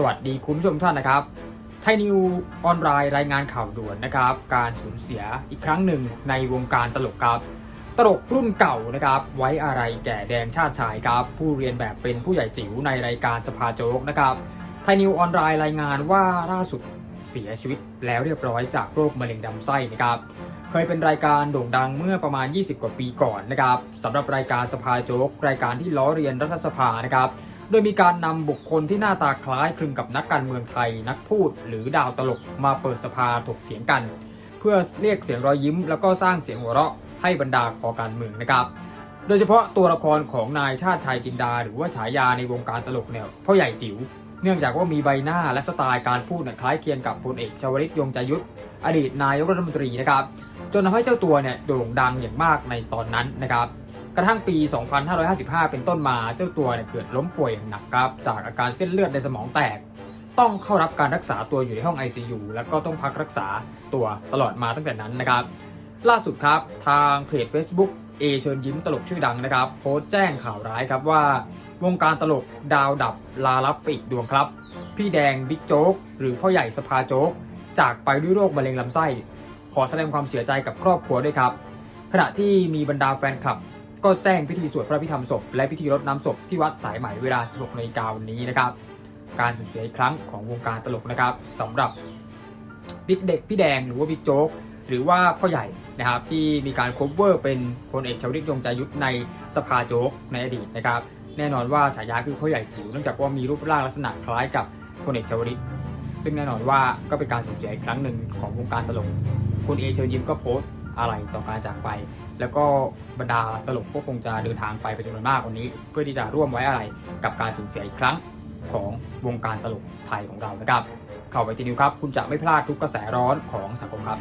สวัสดีคุณผู้ชมท่านนะครับไทยนิวออนไลน์รายงานข่าวด่วนนะครับ การสูญเสียอีกครั้งหนึ่งในวงการตลกครับ ตลกรุ่นเก่านะครับ ไว้อะไรแก่แดงชาติชายครับ ผู้เรียนแบบเป็นผู้ใหญ่จิ๋วในรายการสภาโจ๊กนะครับไทยนิวออนไลน์รายงานว่าล่าสุดเสียชีวิตแล้วเรียบร้อยจากโรคมะเร็งลำไส้นะครับเคยเป็นรายการโด่งดังเมื่อประมาณ 20 กว่าปีก่อนนะครับสำหรับรายการสภาโจ๊กรายการที่ล้อเรียนรัฐสภานะครับ โดยมีการนำบุคคลที่หน้าตาคล้ายคลึงกับนักการเมืองไทย นักพูดหรือดาวตลกมาเปิดสภาถกเถียงกัน เพื่อเรียกเสียงรอยยิ้ม แล้วก็สร้างเสียงหัวเราะให้บรรดาคอการเมืองนะครับ โดยเฉพาะตัวละครของนายชาติชายจินดา หรือว่าฉายาในวงการตลกเนี่ยพ่อใหญ่จิ๋วเนื่องจากว่ามีใบหน้าและสไตล์การพูดเนี่ยคล้ายเคียงกับพลเอกชวลิตยงใจยุทธอดีตนายกรัฐมนตรีนะครับจนทำให้เจ้าตัวเนี่ยโด่งดังอย่างมากในตอนนั้นนะครับ กระทั่งปี 2555 เป็นต้นมาเจ้าตัวเนี่ยเกิดล้มป่วยหนักครับจากอาการเส้นเลือดในสมองแตก ต้องเข้ารับการรักษาตัวอยู่ในห้อง ICU แล้วก็ต้องพักรักษาตัวตลอดมาตั้งแต่นั้นนะครับ ล่าสุดครับทางเพจ Facebook เอเชิญยิ้มตลกชื่อดังนะครับ โพสต์แจ้งข่าวร้ายครับว่า วงการตลกดาวดับลาลับไปอีกดวงครับ พี่แดงบิ๊กโจ๊กหรือพ่อใหญ่สภาโจ๊กจากไปด้วยโรคมะเร็งลำไส้ ขอแสดงความเสียใจกับครอบครัวด้วยครับ ขณะที่มีบรรดาแฟนคลับ ก็แจ้งพิธีสวดพระพิธรรมศพ และพิธีรดน้ำศพที่วัดสายไหมเวลา 16นาฬิกาวันนี้นะครับ การสูญเสียอีกครั้งของวงการตลกนะครับสำหรับบิ๊กเด็กพี่แดงหรือว่าบิ๊กโจ๊กหรือว่าพ่อใหญ่นะครับที่มีการคบเวอร์เป็นพลเอกชวลิตยงใจยุทธในสภาโจ๊กในอดีตนะครับ แน่นอนว่าฉายาคือพ่อใหญ่จิ๋วเนื่องจากว่ามีรูปร่างลักษณะคล้ายกับพลเอกชวลิตซึ่งแน่นอนว่าก็เป็นการสูญเสียอีกครั้งหนึ่งของวงการตลกคุณเอเชิญยิ้มก็โพสต์ อะไรต่อการจากไป แล้วก็บรรดาตลกก็คงจะเดินทางไปเป็นจำนวนมากวันนี้ เพื่อที่จะร่วมไว้อะไรกับการสูญเสียอีกครั้งของวงการตลกไทยของเรานะครับ เข้าไปทีนิวครับ คุณจะไม่พลาดทุกกระแสร้อนของสังคมครับ